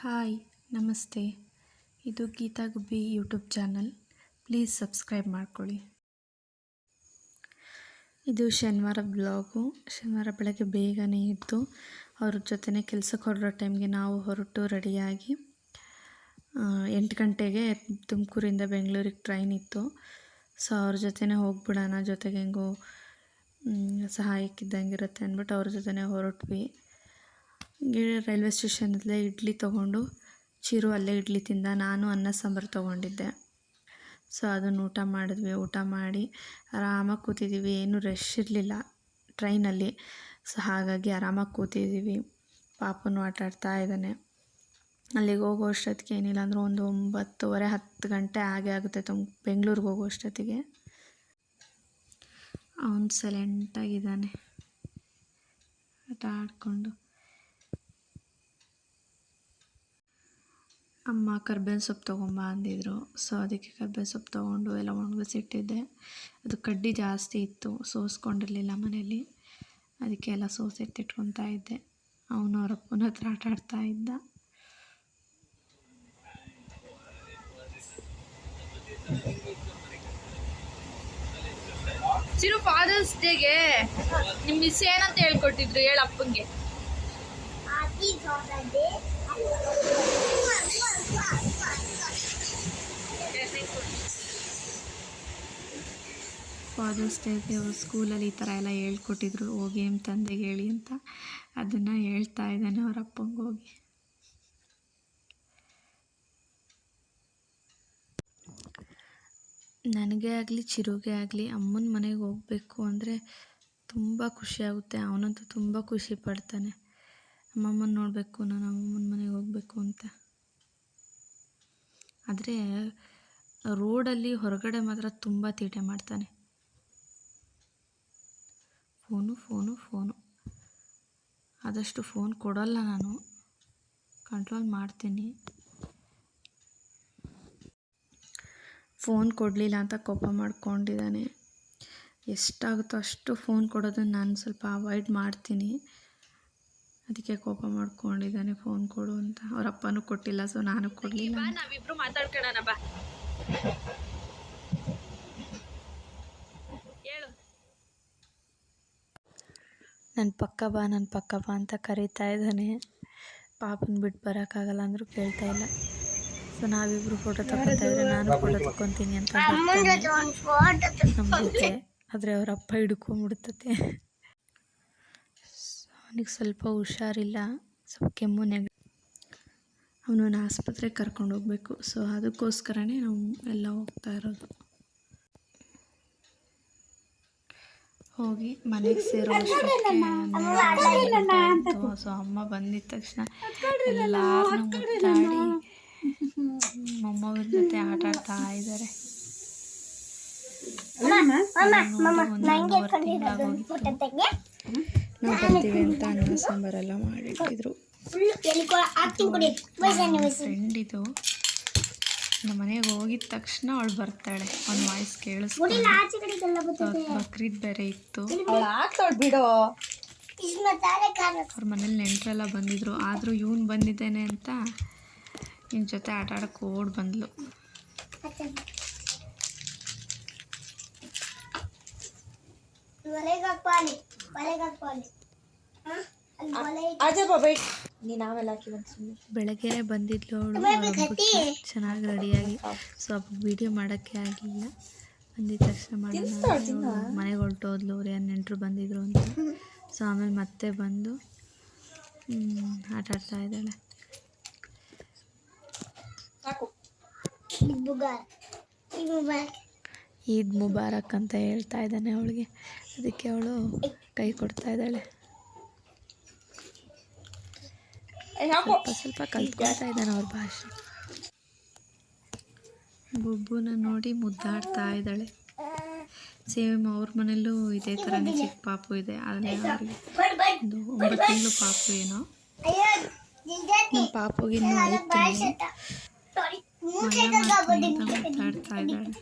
Hi, ನಮಸ್ತೆ. ಇದು Geeta Gubbi YouTube channel. Please subscribe ಮಾಡ್ಕೊಳ್ಳಿ. ಇದು ಶನಿವಾರ ಬ್ಲಾಗು. ಶನಿವಾರ ಬೆಳಗ್ಗೆ ಬೇಗನೆ ಇದ್ದು ಅವ್ರ ಜೊತೆನೇ ಕೆಲಸಕ್ಕೆ ಹೊರಡೋ ಟೈಮ್ಗೆ ನಾವು ಹೊರಟು ರೆಡಿಯಾಗಿ ಎಂಟು ಗಂಟೆಗೆ ತುಮಕೂರಿಂದ ಬೆಂಗಳೂರಿಗೆ ಟ್ರೈನ್ ಇತ್ತು. ಸೊ ಅವ್ರ ಜೊತೆನೇ ಹೋಗ್ಬಿಡೋಣ, ಜೊತೆಗೆ ಹೆಂಗೋ ಸಹಾಯಕ್ಕಿದ್ದಂಗೆ ಇರುತ್ತೆ ಅಂದ್ಬಿಟ್ಟು ಅವ್ರ ಜೊತೆನೇ ಹೊರಟ್ವಿ. ರೈಲ್ವೆ ಸ್ಟೇಷನಲ್ಲೇ ಇಡ್ಲಿ ತೊಗೊಂಡು ಚಿರು ಅಲ್ಲೇ ಇಡ್ಲಿ ತಿಂದ ನಾನು ಅನ್ನ ಸಾಂಬಾರು ತೊಗೊಂಡಿದ್ದೆ. ಸೊ ಅದನ್ನು ಊಟ ಮಾಡಿದ್ವಿ. ಊಟ ಮಾಡಿ ಆರಾಮಾಗಿ ಕೂತಿದ್ದೀವಿ ಏನೂ ರಶ್ ಇರಲಿಲ್ಲ ಟ್ರೈನಲ್ಲಿ. ಸೊ ಹಾಗಾಗಿ ಆರಾಮಾಗಿ ಕೂತಿದ್ದೀವಿ ಪಾಪನೂ ಆಟ ಆಡ್ತಾ ಇದ್ದಾನೆ. ಅಲ್ಲಿಗೆ ಹೋಗೋ ಅಷ್ಟೊತ್ತಿಗೆ ಏನಿಲ್ಲ ಅಂದರೂ ಒಂದು ಒಂಬತ್ತುವರೆ, ಹತ್ತು ಗಂಟೆ ಹಾಗೆ ಆಗುತ್ತೆ ತುಮ್, ಬೆಂಗಳೂರಿಗೆ ಹೋಗೋ ಅಷ್ಟೊತ್ತಿಗೆ. ಅವನು ಸೈಲೆಂಟಾಗಿದ್ದಾನೆ ಆಟ ಆಡಿಕೊಂಡು. ಅಮ್ಮ ಕರ್ಬೇವಿನ ಸೊಪ್ಪು ತೊಗೊಂಬ ಅಂದಿದ್ರು. ಸೊ ಅದಕ್ಕೆ ಕರ್ಬೇವಿನ ಸೊಪ್ಪು ತೊಗೊಂಡು ಎಲ್ಲ ಒಣಗಿಸಿಟ್ಟಿದ್ದೆ. ಅದು ಕಡ್ಡಿ ಜಾಸ್ತಿ ಇತ್ತು ಸೋಸ್ಕೊಂಡಿರಲಿಲ್ಲ ಮನೇಲಿ. ಅದಕ್ಕೆ ಎಲ್ಲ ಸೋಸಿ ಎತ್ತಿಟ್ಕೊತಾ ಇದ್ದೆ. ಅವನು ಅವ್ರ ಅಪ್ಪನ ಹತ್ರ ಆಟ ಆಡ್ತಾ ಇದ್ದ. ಚಿರು ಫಾದರ್ಸ್ ಡೇಗೆ ನಿಮ್ ಮಿಸ್ ಏನಂತ ಹೇಳ್ಕೊಟ್ಟಿದ್ರು ಹೇಳ ಫಾದರ್ಸ್ ಡೇಗೆ ಸ್ಕೂಲಲ್ಲಿ ಈ ಥರ ಎಲ್ಲ ಹೇಳ್ಕೊಟ್ಟಿದ್ರು, ಹೋಗಿ ನಿಮ್ಮ ತಂದೆಗೆ ಹೇಳಿ ಅಂತ. ಅದನ್ನು ಹೇಳ್ತಾ ಇದ್ದಾನೆ ಅವ್ರ ಅಪ್ಪಂಗೆ ಹೋಗಿ. ನನಗೆ ಆಗಲಿ, ಚಿರುಗೆ ಆಗಲಿ, ಅಮ್ಮನ ಮನೆಗೆ ಹೋಗಬೇಕು ಅಂದರೆ ತುಂಬ ಖುಷಿಯಾಗುತ್ತೆ ಅವನಂತೂ ತುಂಬ ಖುಷಿ ಪಡ್ತಾನೆ. ಅಮ್ಮಮ್ಮನ ನೋಡಬೇಕು, ನಾನು ಅಮ್ಮನ ಮನೆಗೆ ಹೋಗಬೇಕು ಅಂತ. ಆದರೆ ರೋಡಲ್ಲಿ ಹೊರಗಡೆ ಮಾತ್ರ ತುಂಬ ತೀಟೆ ಮಾಡ್ತಾನೆ. Phone phone phone. ಆದಷ್ಟು ಫೋನ್ ಕೊಡೋಲ್ಲ ನಾನು. ಕಂಟ್ರೋಲ್ ಮಾಡ್ತೀನಿ. ಫೋನ್ ಕೊಡಲಿಲ್ಲ ಅಂತ ಕೋಪ ಮಾಡ್ಕೊಂಡಿದ್ದಾನೆ. ಎಷ್ಟಾಗುತ್ತೋ ಅಷ್ಟು ಫೋನ್ ಕೊಡೋದನ್ನು ನಾನು ಸ್ವಲ್ಪ ಅವಾಯ್ಡ್ ಮಾಡ್ತೀನಿ. ಅದಕ್ಕೆ ಕೋಪ ಮಾಡ್ಕೊಂಡಿದ್ದಾನೆ ಫೋನ್ ಕೊಡು ಅಂತ. ಅವ್ರ ಕೊಟ್ಟಿಲ್ಲ ಸೊ ನಾನು ಕೊಡಲಿಲ್ಲ ನಾವಿಬ್ರು ಮಾತಾಡ್ಕೊಳ್ಳೋಣ, ಬಾ ಹೇಳು ನನ್ನ ಪಕ್ಕ ಬಾ ನನ್ನ ಪಕ್ಕ ಬಾ ಅಂತ ಕರೀತಾ ಇದ್ದಾನೆ. ಪಾಪನ ಬಿಟ್ಟು ಬರೋಕ್ಕಾಗಲ್ಲ ಅಂದರೂ ಕೇಳ್ತಾ ಇಲ್ಲ. ಸೊ ನಾವಿಬ್ಬರು ಫೋಟೋ ತಗೊತಾ ಇದ್ರೆ ನಾನು ಫೋಟೋ ತಗೊತೀನಿ ಅಂತ ನಮ್ಮ ಆದರೆ ಅವ್ರ ಅಪ್ಪ ಹಿಡ್ಕೊಂಬಿಡ್ತತೆ ಅವನಿಗೆ ಸ್ವಲ್ಪ ಹುಷಾರಿಲ್ಲ ಸ್ವಲ್ಪ ಕೆಮ್ಮು ನೆಗ ಅವನನ್ನು ಆಸ್ಪತ್ರೆಗೆ ಕರ್ಕೊಂಡು ಹೋಗಬೇಕು. ಸೊ ಅದಕ್ಕೋಸ್ಕರನೇ ನಾವು ಎಲ್ಲ ಹೋಗ್ತಾ ಇರೋದು. ಹೋಗಿ ಮನೆಗೆ ಸೇರೋ ಅಷ್ಟೊತ್ತಿಗೆ ಸೊ ಅಮ್ಮ ಬಂದಿದ ತಕ್ಷಣ ಎಲ್ಲಾರನ್ನೂ ಮುತ್ತಾಡಿ. ಮೊಮ್ಮಗನ ಜೊತೆ ಆಟ ಆಡ್ತಾ ಇದ್ದಾರೆ ನಾವು ಬರ್ತೀವಿ ಅಂತ ಅನ್ನ ಸಾಂಬಾರೆಲ್ಲ ಮಾಡಿಟ್ಟಿದ್ರು ಫ್ರೆಂಡ್ ಇದು. ನಮ್ಮ ಮನೆಗೆ ಹೋಗಿದ ತಕ್ಷಣ ಅವಳು ಬರ್ತಾಳೆ. ಅವ್ನ ವಾಯ್ಸ್ ಕೇಳಿಸ್ಕೊಂಡು ಬಕ್ರೀದ್ ಬೇರೆ ಇತ್ತು. ಬಿಡು. ಅವ್ರ ಮನೇಲಿ ನೆಂಟರೆಲ್ಲ ಬಂದಿದ್ರು. ಆದರೂ ಇವನ್ ಬಂದಿದ್ದೇನೆ ಅಂತ ನಿನ್ನ ಜೊತೆ ಆಟ ಆಡಕ್ಕೆ ಓಡ್ ಬಂದ್ಲು. ಅದೇ ಬಾಬಾ ನೀನ್ ಆಮೇಲೆ ಹಾಕಿ ಬಂದು ಸುಮ್ಮನೆ ಬೆಳಗ್ಗೆನೆ ಬಂದಿದ್ಲು ಅವಳು. ಚೆನ್ನಾಗಿ ರೆಡಿಯಾಗಿ ಸೊ ವಿಡಿಯೋ ಮಾಡೋಕ್ಕೆ ಆಗಲಿಲ್ಲ ಬಂದಿದ ತಕ್ಷಣ ಮಾಡೋಣ ಮನೆಗೆ ಹೊರಟೋದ್ಲು ಅವ್ರು ಏನು ನೆಂಟರು ಬಂದಿದ್ರು ಅಂತ. ಸೊ ಆಮೇಲೆ ಮತ್ತೆ ಬಂದು ಆಟ ಆಡ್ತಾ ಇದ್ದಾಳೆ. ಈದ್ ಮುಬಾರಕ್. ಅಂತ ಹೇಳ್ತಾ ಇದ್ದಾನೆ ಅವಳಿಗೆ. ಅದಕ್ಕೆ ಅವಳು ಕೈ ಕೊಡ್ತಾ ಇದ್ದಾಳೆ. ಸ್ವಲ್ಪ ಸ್ವಲ್ಪ ಕಲ್ತ್ಕೊಳ್ತಾ ಇದ್ದಾನೆ ಅವ್ರ ಭಾಷೆ. ಬೊಬ್ಬುನ ನೋಡಿ ಮುದ್ದಾಡ್ತಾ ಇದ್ದಾಳೆ. ಸೇಮ್ ಅವ್ರ ಮನೆಯಲ್ಲೂ ಇದೇ ಥರನೇ ಚಿಕ್ಕ ಪಾಪು ಇದೆ. ಆದರೆ ಅವ್ರಿಗೆ ಒಂದು ಒಂಬತ್ತು ತಿಂಗಳು ಪಾಪು ಏನೋ. ನಮ್ಮ ಪಾಪುಗೆ ಇನ್ನೂ ಐದು ತಿಂಗಳು. ಮುದ್ದಾಡ್ತಾ ಇದ್ದಾಳೆ.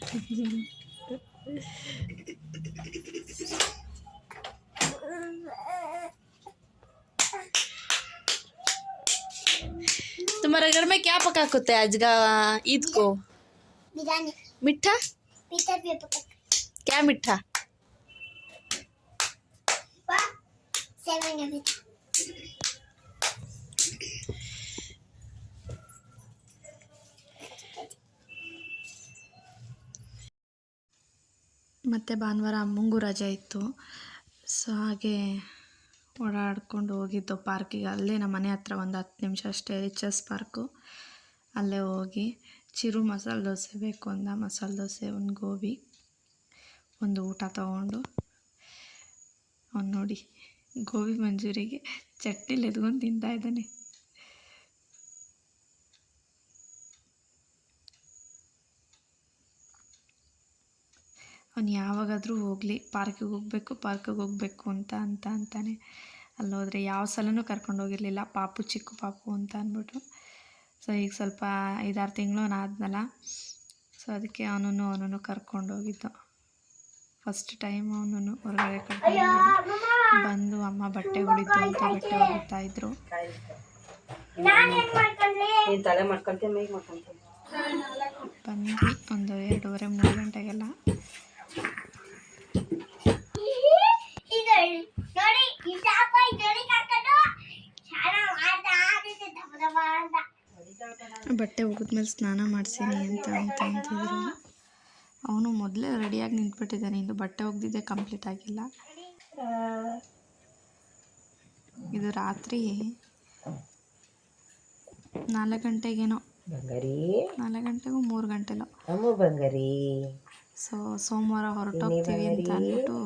तुम्हारे घर में क्या पका कुत्ते आज का ईद को? मिठा? क्या मिठा? ಮತ್ತು ಭಾನುವಾರ ಅಮ್ಮಂಗೂ ರಜೆ ಇತ್ತು. ಸೊ ಹಾಗೆ ಓಡಾಡ್ಕೊಂಡು ಹೋಗಿದ್ದು ಪಾರ್ಕಿಗೆ ಅಲ್ಲೇ ನಮ್ಮ ಮನೆ ಹತ್ರ ಒಂದು ಹತ್ತು ನಿಮಿಷ ಅಷ್ಟೇ ಎಚ್ ಎಸ್ ಪಾರ್ಕು ಅಲ್ಲೇ ಹೋಗಿ ಚಿರು ಮಸಾಲೆ ದೋಸೆ ಬೇಕು ಅಂದ. ಮಸಾಲೆ ದೋಸೆ, ಒಂದು ಗೋಬಿ, ಒಂದು ಊಟ ತಗೊಂಡು ಅವ್ನು ನೋಡಿ ಗೋಬಿ ಮಂಚೂರಿಗೆ ಚಟ್ನಿಲಿ ಎದ್ಕೊಂಡು ತಿಂತಾ ಇದ್ದಾನೆ. ಅವ್ನು ಯಾವಾಗಾದರೂ ಹೋಗಲಿ ಪಾರ್ಕಿಗೆ ಹೋಗಬೇಕು ಪಾರ್ಕಿಗೆ ಹೋಗಬೇಕು ಅಂತ ಅಂತ ಅಂತಾನೆ. ಅಲ್ಲಿ ಹೋದರೆ ಯಾವ ಸಲನೂ ಕರ್ಕೊಂಡು ಹೋಗಿರಲಿಲ್ಲ. ಪಾಪು ಚಿಕ್ಕ ಪಾಪು ಅಂತ ಅಂದ್ಬಿಟ್ಟು. ಸೊ ಈಗ ಸ್ವಲ್ಪ ಐದಾರು ತಿಂಗಳು ಆದ್ನಲ್ಲ. ಸೊ ಅದಕ್ಕೆ ಅವನನ್ನು ಅವನನ್ನು ಕರ್ಕೊಂಡು ಹೋಗಿದ್ದು. ಫಸ್ಟ್ ಟೈಮ್ ಅವನನ್ನು ಹೊರಗಡೆ ಕರ್ಕೊಂಡು ಬಂದು ಅಮ್ಮ ಬಟ್ಟೆಗಳಿದ್ದು ಅಂತ ಬಟ್ಟೆ ಹೋಗುತ್ತಾ ಇದ್ರು. ಬಂದು ಬಂದ್ವಿ ಒಂದು ಎರಡೂವರೆ ಮೂರು ಗಂಟೆಗೆಲ್ಲ ಇದು ನೋಡಿ ಈ ಶಾಪ ನೋಡಿ ಕರ್ಕೊಂಡು ಚೆನ್ನಾಗಿ ಮಾಡ್ತಾ ಆಡಿದ್ದೆ ದಬ ದಬ ಅಂತ. ಬಟ್ಟೆ ಒಗೆದ್ಮೇಲೆ ಸ್ನಾನ ಮಾಡಿಸೀನಿ ಅಂತ ಅಂತ ಅಂತಿದ್ರು ಅವನು ಮೊದಲೇ ರೆಡಿಯಾಗಿ ನಿಂತ್ಬಿಟ್ಟಿದ್ದಾನೆ. ಇಂದು ಬಟ್ಟೆ ಒಗೆದಿದ್ದೆ ಕಂಪ್ಲೀಟ್ ಆಗಿಲ್ಲ. ಇದು ರಾತ್ರಿ. ನಾಲ್ಕು ಗಂಟೆಗೇನೋ. ಬಂಗಾರಿ. ನಾಲ್ಕು ಗಂಟೆಗೂ ಮೂರು ಗಂಟೆಲೋ. ಸೊ ಸೋಮವಾರ ಹೊರಟೋಗ್ತೀವಿ ಅಂತ ಅಂದ್ಬಿಟ್ಟು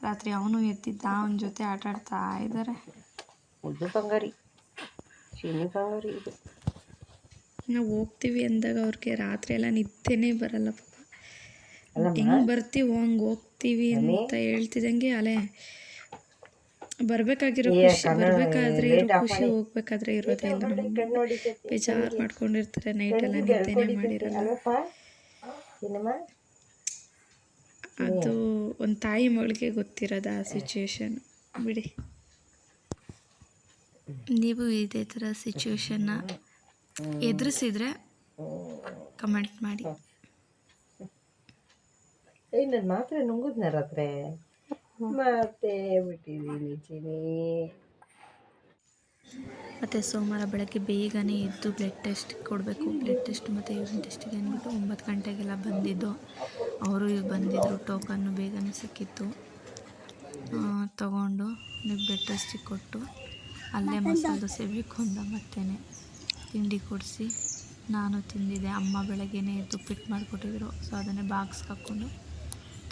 ರಾತ್ರಿ ಅವನು ಎದ್ದಿದ್ದ ಅವನ ಜೊತೆ ಆಟ ಆಡ್ತಾ ಇದ್ದಾರೆ ಮುದ್ದು ಬಂಗಾರಿ. ಚೀನಿ ಬಂಗಾರಿ ಇದು. ನಾವು ಹೋಗ್ತೀವಿ ಅಂದಾಗ ಅವ್ರಿಗೆ ರಾತ್ರಿ ಎಲ್ಲ ನಿದ್ದೆನೇ ಬರಲ್ಲ ಪಾಪ. ಹೆಂಗೆ ಬರ್ತೀವೋ ಹಂಗೆ ಹೋಗ್ತೀವಿ ಅಂತ ಹೇಳ್ತಿದ್ದಂಗೆ ಅಲೆ. ಬರ್ಬೇಕಾಗಿರೋ ಖುಷಿ ಬರ್ಬೇಕಾದ್ರೆ ಇರೋ ಖುಷಿ ಹೋಗ್ಬೇಕಾದ್ರೆ ಇರೋದೇ ಇಲ್ಲ ಬೇಜಾರು ಮಾಡ್ಕೊಂಡಿರ್ತಾರೆ ನೈಟ್ ಎಲ್ಲ ನಿದ್ದೆನೇ ಮಾಡಿರಲ್ಲ. ಅದು ಒಂದು ತಾಯಿ ಮಗಳಿಗೆ ಗೊತ್ತಿರೋದು ಆ ಸಿಚುವೇಶನ್ ಬಿಡಿ. ನೀವು ಇದೇ ಥರ ಸಿಚುವೇಶನ್ನ ಎದುರಿಸಿದ್ರೆ ಕಮೆಂಟ್ ಮಾಡಿ. ಮಾತ್ರ ನನ್ನ ಮಾತ್ರೆ ನುಂಗುದ್ನ ರಾತ್ರೆ? ಮತ್ತೆ ಬಿಟ್ಟಿದ್ದೀನಿ ಚೀನಿ ಮತ್ತು ಸೋಮವಾರ ಬೆಳಗ್ಗೆ ಬೇಗನೆ ಎದ್ದು ಬ್ಲಡ್ ಟೆಸ್ಟ್ ಕೊಡಬೇಕು. ಬ್ಲಡ್ ಟೆಸ್ಟ್ ಮತ್ತು ಯೂರಿನ್ ಟೆಸ್ಟಿಗೆ ಅಂದ್ಬಿಟ್ಟು ಒಂಬತ್ತು ಗಂಟೆಗೆಲ್ಲ ಬಂದಿದ್ದು. ಅವರು ಬಂದಿದ್ದರು ಟೋಕನ್ನು ಬೇಗನೆ ಸಿಕ್ಕಿತ್ತು. ತಗೊಂಡು ಬ್ಲಡ್ ಟೆಸ್ಟಿಗೆ ಕೊಟ್ಟು ಅಲ್ಲೇ ಮಸಾಲೆ ದೋಸೆ ಬೇಕು ಅಂದ ಮತ್ತೇನೆ. ತಿಂಡಿ ಕೊಡಿಸಿ ನಾನು ತಿಂದಿದ್ದೆ. ಅಮ್ಮ ಬೆಳಗ್ಗೆನೇ ಪಿಟ್ ಮಾಡಿಕೊಟ್ಟಿದ್ರು. ಸೊ ಅದನ್ನೇ ಬಾಕ್ಸ್ ಹಾಕ್ಕೊಂಡು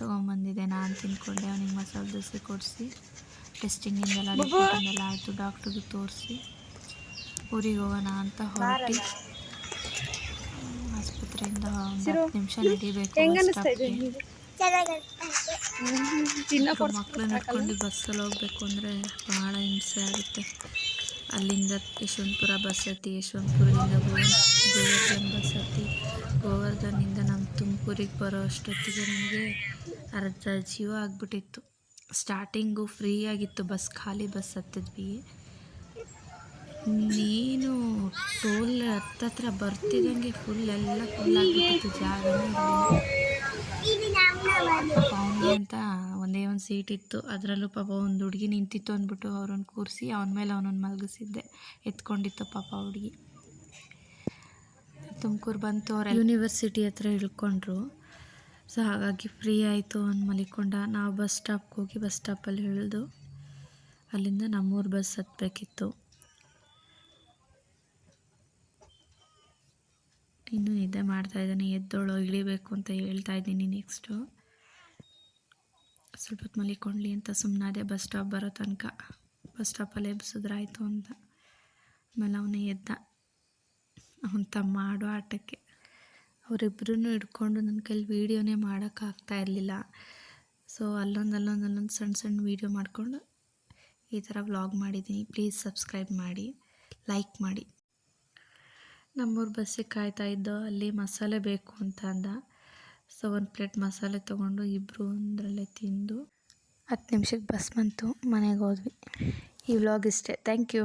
ತೊಗೊಂಬಂದಿದ್ದೆ. ನಾನು ತಿಂದ್ಕೊಂಡೆ. ಅವನಿಗೆ ಮಸಾಲೆ ದೋಸೆ ಕೊಡಿಸಿ ಟೆಸ್ಟಿಂಗಿಂದೆಲ್ಲ ಆಯಿತು. ಡಾಕ್ಟ್ರಿಗೆ ತೋರಿಸಿ. ಊರಿಗೆ ಹೋಗೋಣ ಅಂತ ಹೊರಟಿ ಆಸ್ಪತ್ರೆಯಿಂದ ಒಂದು ನಿಮಿಷ ನಡಿಬೇಕು ಮಕ್ಕಳು ಮಕ್ಕಳನ್ನ ಇಟ್ಕೊಂಡು ಬಸ್ಸಲ್ಲಿ ಹೋಗ್ಬೇಕು ಅಂದರೆ ಭಾಳ ಹಿಂಸೆ ಆಗುತ್ತೆ. ಅಲ್ಲಿಂದ ಯಶವಂತಪುರ ಬಸ್ ಹತ್ತಿ ಯಶವಂತಪುರದಿಂದ ಗೋವರ್ ಗೋವರ್ಧನ್ ಬಸ್ ಹತ್ತಿ ಗೋವರ್ಧನಿಂದ ನಮ್ಮ ತುಮಕೂರಿಗೆ ಬರೋ ಅಷ್ಟೊತ್ತಿಗೆ ನನಗೆ ಅರ್ಧ ಜೀವ ಆಗಿಬಿಟ್ಟಿತ್ತು. ಸ್ಟಾರ್ಟಿಂಗು ಫ್ರೀ ಆಗಿತ್ತು ಬಸ್ ಖಾಲಿ ಬಸ್ ಹತ್ತಿದ್ವಿ. ನೀನು ಟೋಲ್ ಹತ್ತತ್ರ ಬರ್ತಿದ್ದಂಗೆ ಫುಲ್ ಎಲ್ಲ ಫುಲ್ ಆಗಿಬಿಟ್ಟಿತ್ತು ಜಾಗನೇ ಅಂತ ಒಂದೇ ಒಂದು ಸೀಟ್ ಇತ್ತು. ಅದರಲ್ಲೂ ಪಾಪ ಒಂದು ಹುಡುಗಿ ನಿಂತಿತ್ತು ಅಂದ್ಬಿಟ್ಟು ಅವ್ರನ್ನ ಕೂರಿಸಿ ಅವನ ಮೇಲೆ ಅವನನ್ನು ಮಲಗಿಸಿದ್ದೆ. ಎತ್ಕೊಂಡಿತ್ತು ಪಾಪ ಹುಡುಗಿ. ತುಮಕೂರು ಬಂತು ಅವ್ರ ಯೂನಿವರ್ಸಿಟಿ ಹತ್ರ ಇಳ್ಕೊಂಡ್ರು. ಸೊ ಹಾಗಾಗಿ ಫ್ರೀ ಆಯಿತು ಅವ್ನು ಮಲಿಕೊಂಡ. ನಾವು ಬಸ್ ಸ್ಟಾಪ್ಗೆ ಹೋಗಿ ಬಸ್ ಸ್ಟಾಪಲ್ಲಿ ಇಳಿದು ಅಲ್ಲಿಂದ ನಮ್ಮೂರು ಬಸ್ ಹತ್ತಬೇಕಿತ್ತು ಇನ್ನು ನಿದ್ದೆ ಮಾಡ್ತಾ ಇದ್ದಾನೆ, ಎದ್ದೋಳು, ಇಳಿಬೇಕು ಅಂತ ಹೇಳ್ತಾ ಇದ್ದೀನಿ ನೆಕ್ಸ್ಟು ಸ್ವಲ್ಪ ಹೊತ್ತು ಮಲಿಕೊಂಡ್ಲಿ ಅಂತ ಸುಮ್ಮನಾದೆ ಬಸ್ ಸ್ಟಾಪ್ ಬರೋ ತನಕ. ಬಸ್ ಸ್ಟಾಪಲ್ಲಿ ಎಬ್ಸಿದ್ರಾಯ್ತು ಅಂತ. ಆಮೇಲೆ ಅವನೇ ಎದ್ದ. ಅವನ ತಮ್ಮ ಆಡೋ ಆಟಕ್ಕೆ. ಅವರಿಬ್ಬರೂ ಹಿಡ್ಕೊಂಡು ನನ್ನ ಕೈಲಿ ವೀಡಿಯೋನೇ ಮಾಡೋಕ್ಕಾಗ್ತಾ ಇರಲಿಲ್ಲ. ಸೊ ಅಲ್ಲೊಂದು ಅಲ್ಲೊಂದು ಅಲ್ಲೊಂದು ಸಣ್ಣ ಸಣ್ಣ ವೀಡಿಯೋ ಮಾಡಿಕೊಂಡು ಈ ಥರ ವ್ಲಾಗ್ ಮಾಡಿದ್ದೀನಿ. ಪ್ಲೀಸ್ ಸಬ್ಸ್ಕ್ರೈಬ್ ಮಾಡಿ ಲೈಕ್ ಮಾಡಿ. ನಮ್ಮೂರು ಬಸ್ಸಿಗೆ ಕಾಯ್ತಾ ಇದ್ದೋ, ಅಲ್ಲಿ ಮಸಾಲೆ ಬೇಕು ಅಂತ ಅಂದ. ಸೊ ಒಂದು ಪ್ಲೇಟ್ ಮಸಾಲೆ ತೊಗೊಂಡು ಇಬ್ಬರು ಒಂದರಲ್ಲೇ ತಿಂದು ಹತ್ತು ನಿಮಿಷಕ್ಕೆ ಬಸ್ ಬಂತು, ಮನೆಗೆ ಹೋದ್ವಿ. ಈ ವ್ಲಾಗ್ ಇಷ್ಟೇ. Thank you